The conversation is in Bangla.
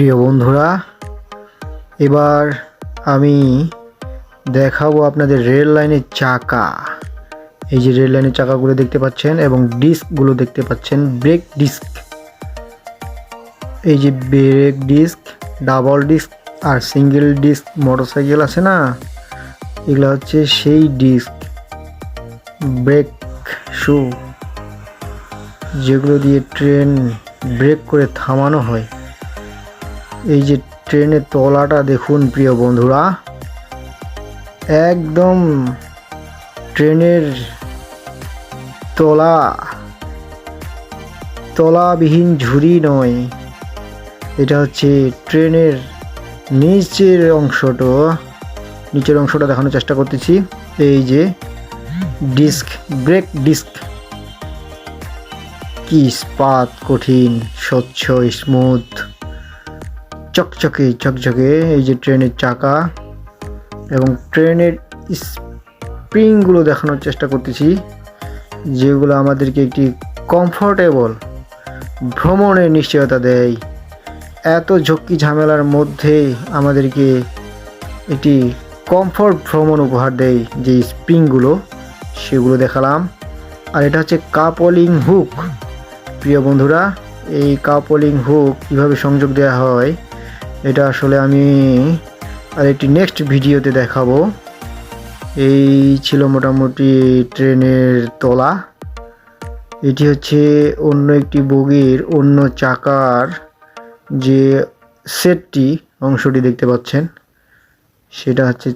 প্রিয় বন্ধুরা, এবার আমি দেখাবো আপনাদের রেল লাইনের চাকা। এই যে রেল লাইনের চাকাগুলো দেখতে পাচ্ছেন এবং ডিস্কগুলো দেখতে পাচ্ছেন, ব্রেক ডিস্ক। এই যে ব্রেক ডিস্ক, ডাবল ডিস্ক আর সিঙ্গেল ডিস্ক মোটরসাইকেল আছে না? এগুলো হচ্ছে সেই ডিস্ক, ব্রেক শু, যেগুলো দিয়ে ট্রেন ব্রেক করে থামানো হয়। এই যে ট্রেনের তলাটা দেখুন প্রিয় বন্ধুরা, একদম ট্রেনের তলা, তলাবিহীন ঝুড়ি নয়, এটা হচ্ছে ট্রেনের নিচের অংশটা নিচের অংশটা দেখানোর চেষ্টা করতেছি, এই যে ডিস্ক, ব্রেক ডিস্ক, কি ইস্পাত কঠিন, স্বচ্ছ, স্মুথ। চকচকে চকচকে, এই যে ট্রেনের চাকা এবং ট্রেনের স্প্রিংগুলো দেখানোর চেষ্টা করতেছি, যেগুলো আমাদেরকে একটি কমফোর্টেবল ভ্রমণের নিশ্চয়তা দেয়। এত ঝক্কি ঝামেলার মধ্যে আমাদেরকে একটি কমফোর্ট ভ্রমণ উপহার দেয় যে স্প্রিংগুলো, সেগুলো দেখালাম। আর এটা হচ্ছে কাপলিং হুক প্রিয় বন্ধুরা, এই কাপলিং হুক কীভাবে সংযোগ দেওয়া হয়? এটা আসলে আমি আর একটি নেক্সট ভিডিওতে দেখাবো। এই ছিল মোটামুটি ট্রেনের তলা। এটি হচ্ছে অন্য একটি বগির অন্য চাকার যে সেটটি অংশটি দেখতে পাচ্ছেন। সেটা হচ্ছে